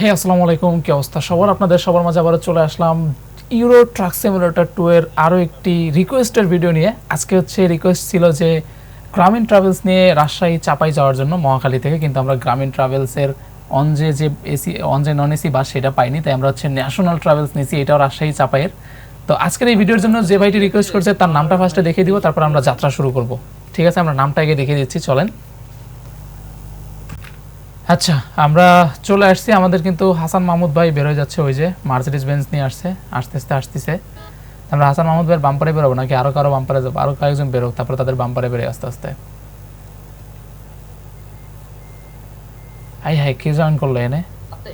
হে আসসালামু আলাইকুম, কি অবস্থা? সবার আপনাদের সবার মাঝে আবার চলে আসলাম ইউরো ট্রাক সিমুলেটর টু এর আরও একটি রিকোয়েস্টের ভিডিও নিয়ে। আজকে হচ্ছে রিকোয়েস্ট ছিল যে গ্রামীণ ট্রাভেলস নিয়ে রাজশাহী চাপাই যাওয়ার জন্য, মহাখালী থেকে, কিন্তু আমরা গ্রামীণ ট্রাভেলসের অনজে যে এসি অনজে নন এসি বাস সেটা পাইনি, তাই আমরা হচ্ছে ন্যাশনাল ট্রাভেলস নিয়েছি, এটাও রাজশাহী চাপাইয়ের। তো আজকের এই ভিডিওর জন্য যে ভাইটি রিকোয়েস্ট করছে, তার নামটা ফার্স্টে দেখিয়ে দিব, তারপর আমরা যাত্রা শুরু করব। ঠিক আছে, আমরা নামটা আগে দেখিয়ে দিচ্ছি, চলেন। আচ্ছা আমরা চলে আসছি। আমাদের কিন্তু হাসান মাহমুদ ভাই বেরোয় যাচ্ছে, ওই যে মার্সিডিজ বেঞ্চ নিয়ে আসছে, আস্তে আস্তে, আসতেছে। আমরা হাসান মাহমুদ ভাইয়ের বাম্পারে বেরোবো নাকি আরও কারও বাম্পারে যাব? আরও কয়েকজন বেরোক, তারপরে তাদের বাম্পারে বেরোয় আস্তে আস্তে। আই হাই, কে জয়েন করল এনে? আচ্ছা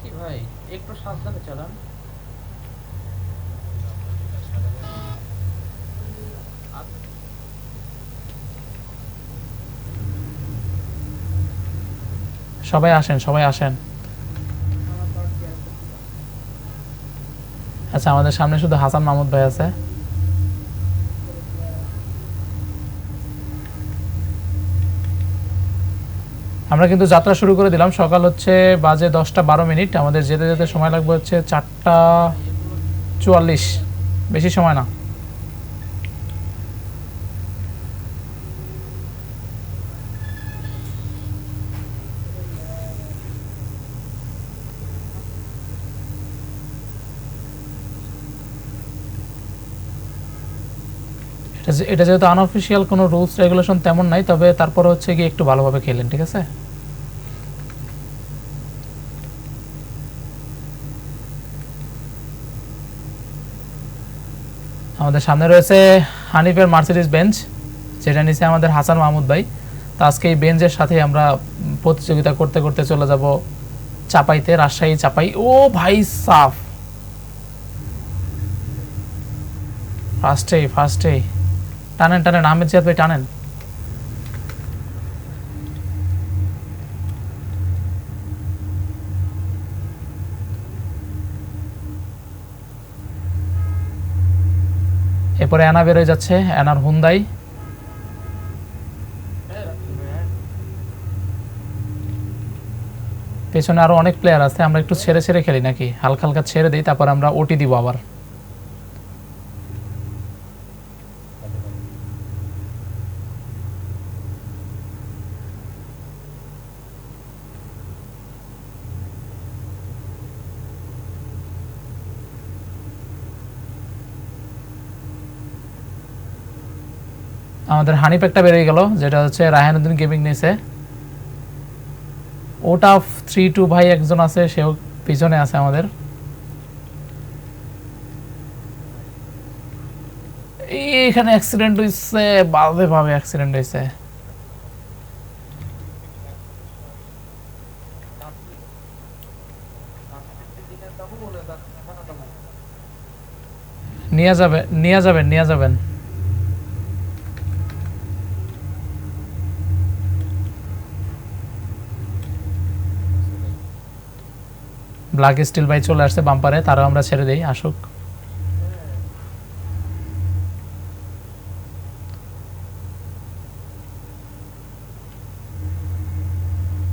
কি ভাই, একটু সাবধানে চালান। সবাই আসেন সবাই আসেন। আচ্ছা আমাদের সামনে শুধু হাসান মাহমুদ ভাই আছে। আমরা কিন্তু যাত্রা শুরু করে দিলাম। সকাল হচ্ছে বাজে দশটা বারো মিনিট। আমাদের যেতে যেতে সময় লাগবে হচ্ছে চারটা চুয়াল্লিশ। বেশি সময় না। এটা যেহেতু আনঅফিসিয়াল কোনো রুলস রেগুলেশন তেমন নাই, তবে তারপর হচ্ছে কি একটু ভালোভাবে খেলেন, ঠিক আছে? আমাদের সামনে রয়েছে হানিফের মার্সিডিজ বেঞ্চ যেটা নিচে আমাদের হাসান মাহমুদ ভাই। তো আজকে এই বেঞ্চের সাথে আমরা প্রতিযোগিতা করতে করতে চলে যাব চাপাইতে, রাজশাহী চাপাই। ও ভাই সাফ! ফার্স্টেই ফার্স্টেই টানেন টানেন, আহমেদ জিয়াদ ভাই টানেন। এরপরে অ্যানা বেরোয় যাচ্ছে, অ্যানার হুন্দাই। পেছনে আরও অনেক প্লেয়ার আছে, আমরা একটু ছেড়ে ছেড়ে খেলি নাকি? হালকা হালকা ছেড়ে দিই, তারপর আমরা ওটি দিব আবার। আমাদের হানিপ একটা বেরিয়ে গেল, যেটা হচ্ছে রায়হানুদ্দিন গেমিং নিয়েছে ওটা থ্রি টু ভাই একজন আছে, সেও পিছনে আছে আমাদের। এখানে অ্যাক্সিডেন্ট হয়েছে অ্যাক্সিডেন্ট হয়েছে নিয়ে যাবে, নিয়ে যাবেন নিয়ে যাবেন। ব্ল্যাক স্টিল বাই চলে আসছে বাম্পারে তারাও আমরা ছেড়ে দিই, আসুক।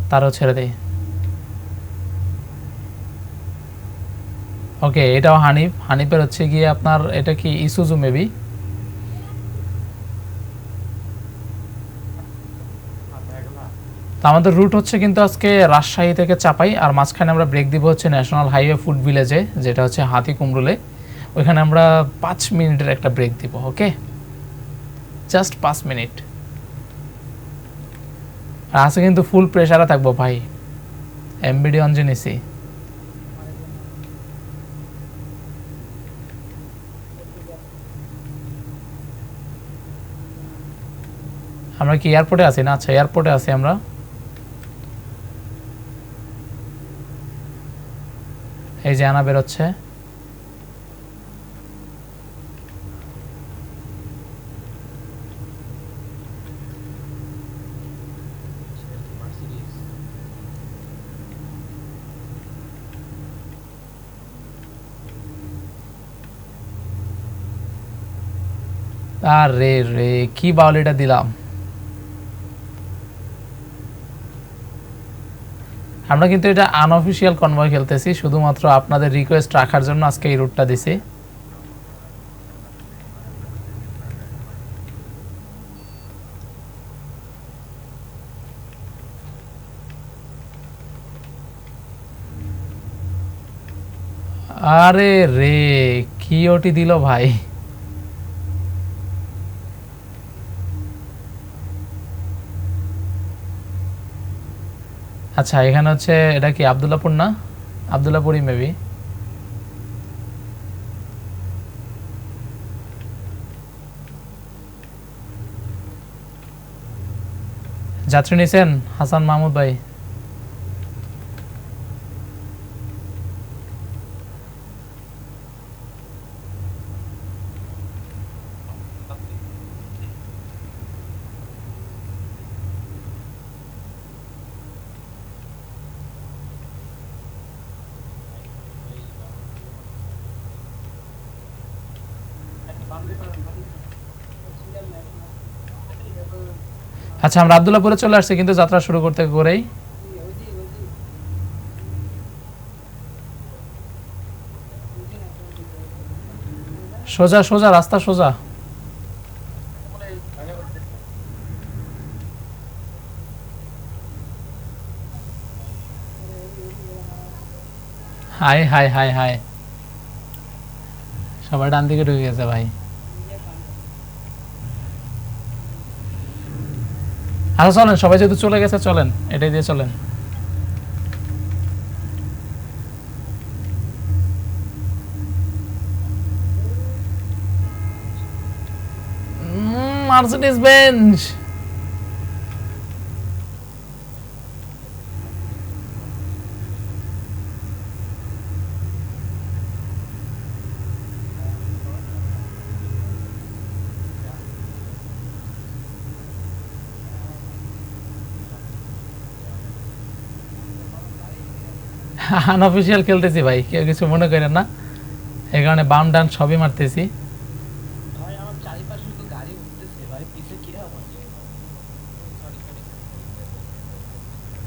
তারাও ছেড়ে দেই। ওকে এটাও হানিফ, হানিফের হচ্ছে গিয়ে আপনার, এটা কি ইসুজু মেবি তো আমাদের রুট হচ্ছে কিন্তু আজকে রাজশাহী থেকে চাপাই, আর মাঝখানে আমরা ব্রেক দিব হচ্ছে ন্যাশনাল হাইওয়ে ফুড ভিলেজে যেটা হচ্ছে হাতি কুমরুলে ওইখানে আমরা পাঁচ মিনিটের একটা ব্রেক দিব ওকে জাস্ট পাঁচ মিনিট। আর আজকে কিন্তু ফুল প্রেশারে থাকব ভাই। এমবিডি অঞ্জন এসি আমরা কি এয়ারপোর্টে আছি? না আচ্ছা এয়ারপোর্টে আছি আমরা। এই যে আনা বেরোচ্ছে। আরে রে কি বাউলিটা দিলাম। আমরা কিন্তু এটা আনঅফিসিয়াল কনভয় খেলতেছি, শুধুমাত্র আপনাদের রিকোয়েস্ট রাখার জন্য আজকে এই রুটটা দিছি। আরে রে, কি ওটি দিল ভাই? আচ্ছা এখানে হচ্ছে এটা কি আবদুল্লাপুর না? আবদুল্লাপুরই মেবি যাত্রী নিছেন হাসান মাহমুদ ভাই? আচ্ছা আমরা আবদুল্লাপুরে চলে আসছি, কিন্তু যাত্রা শুরু করতে করেই। সোজা সোজা, রাস্তা সোজা। Hi hi hi hi. সবাই ডান দিকে ঢুকে গেছে, ভাই। আচ্ছা চলেন সবাই যেহেতু চলে গেছে চলেন এটাই দিয়ে চলেন। মার্সিডিজ বেঞ্চ আনঅফিসিয়াল খেলতেছি ভাই কেউ কিছু মনে করেন না। এই কারণে বাম ডান সবই মারতেছি।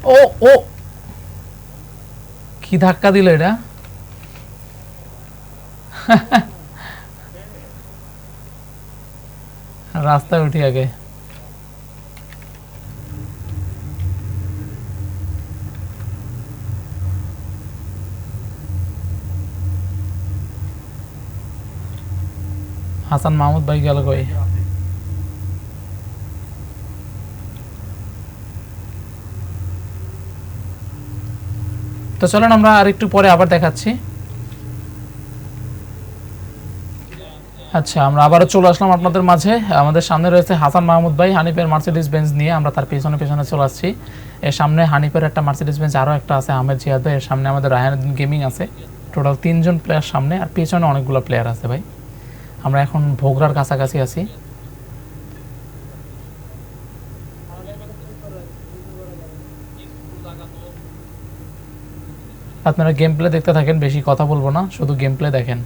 ও ও! কি ধাক্কা দিল এটা? রাস্তায় উঠি আগে। হাসান মাহমুদ ভাই গেল কই? তো চলেন আমরা আর একটু পরে আবার দেখাচ্ছি। আচ্ছা আমরা আবারও চলে আসলাম আপনাদের মাঝে। আমাদের সামনে রয়েছে হাসান মাহমুদ ভাই হানিফের মার্সিডিস বেঞ্চ নিয়ে আমরা তার পেছনে পেছনে চলে আসছি। এর সামনে হানিফের একটা মার্সিডিস বেঞ্চ আরও একটা আছে আহমেদ জিয়াদ ভাই, এর সামনে আমাদের রায়হানুদ্দিন গেমিং আছে। টোটাল তিনজন প্লেয়ার সামনে আর পেছনে অনেকগুলো প্লেয়ার আছে ভাই। আমরা এখন ভোগরার কাছাকাছি আছি। আপনারা গেম প্লে দেখতে থাকেন, বেশি কথা বলব না, শুধু গেম প্লে দেখেন।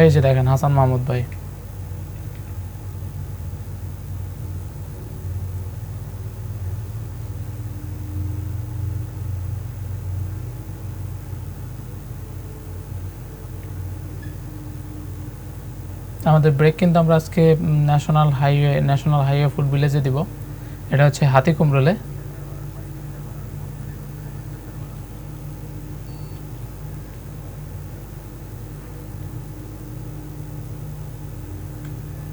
এই যে দেখেন, হাসান মাহমুদ ভাই। আমাদের ব্রেক কিন্তু আমরা আজকে national highway national highway food ভিলেজে দিব, এটা হচ্ছে হাতি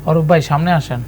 অরূপ ভাই সামনে আসেন।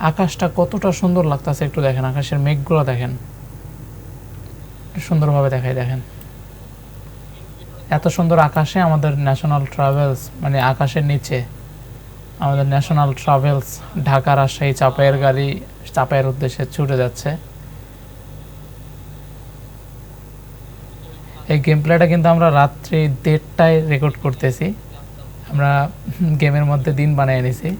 আকাশটা কতটা সুন্দর লাগতেছে একটু দেখেন, আকাশের মেঘগুলো দেখেন। সুন্দরভাবে দেখাই, দেখেন। এত সুন্দর আকাশে আমাদের ন্যাশনাল ট্রাভেলস মানে আকাশের নিচে আমাদের ন্যাশনাল ট্রাভেলস ঢাকা রাজশাহী, চাপাইয়ের গাড়ি, চাপাইয়ের উদ্দেশ্যে ছুটে যাচ্ছে। এই গেম প্লেটা কিন্তু আমরা রাত্রি দেড়টায় রেকর্ড করতেছি। আমরা, গেমের মধ্যে দিন বানিয়ে নিছি।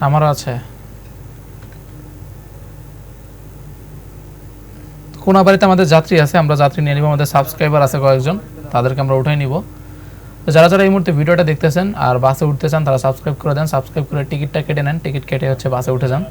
যাত্রী আছে। কোন বাড়িতে আমাদের যাত্রী আছে, আমরা যাত্রী নিয়ে নিব, আমাদের সাবস্ক্রাইবার আছে কয়েকজন, তাদেরকে আমরা উঠাই নিব। তো যারা যারা এই মুহূর্তে ভিডিওটা দেখতেছেন আর বাসে উঠতে চান, তারা সাবস্ক্রাইব করে দেন সাবস্ক্রাইব করে টিকিটটা কেটে নেন, টিকিট কেটে হচ্ছে বাসে উঠে যান।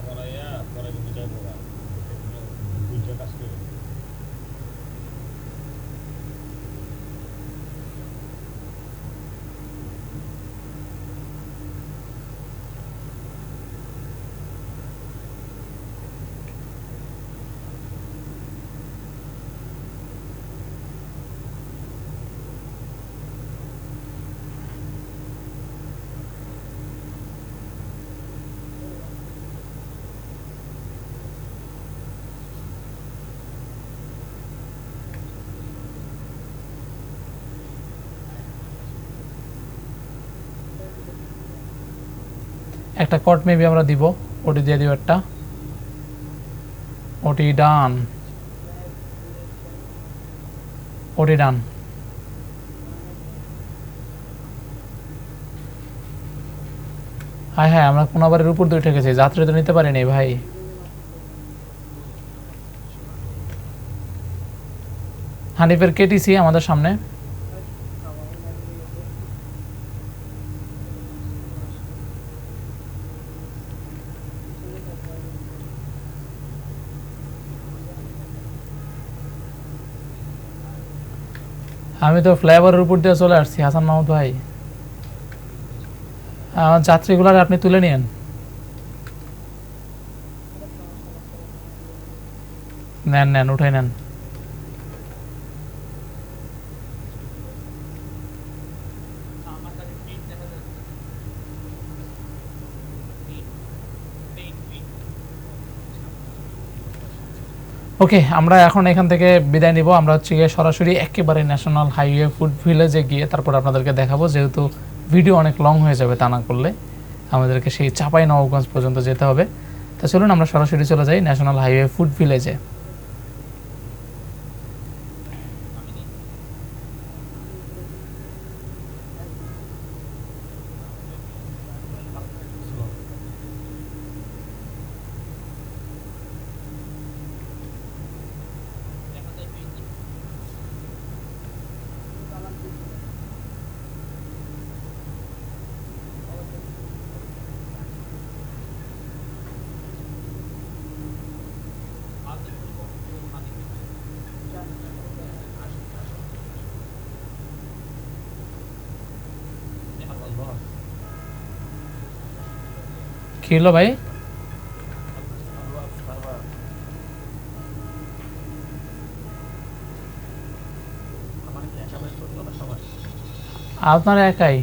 একটা কট মেবি আমরা দিব, ওটি দিয়ে দিব একটা। ওটি ডান ওটি ডান হ্যাঁ হ্যাঁ আমরা কোনাবারের উপর দুই ঠেকেছি, যাত্রী তো নিতে পারিনি ভাই। হানিফের কেটিসি আমাদের সামনে। আমি তো ফ্লাইওভারের উপর দিয়ে চলে আসছি, হাসান মাহমুদ ভাই। আমার যাত্রীগুলার আপনি তুলে নিন নেন নেন, উঠাই নেন। ওকে, আমরা এখন এখান থেকে বিদায় নিব। আমরা হচ্ছে গিয়ে সরাসরি একেবারে ন্যাশনাল হাইওয়ে ফুড ভিলেজে গিয়ে তারপর আপনাদেরকে দেখাবো। যেহেতু ভিডিও অনেক লং হয়ে যাবে তা না করলে আমাদেরকে সেই চাপাই নবগঞ্জ পর্যন্ত যেতে হবে। তা চলুন আমরা সরাসরি চলে যাই ন্যাশনাল হাইওয়ে ফুড ভিলেজে। কী হলো ভাই? আপনার একাই?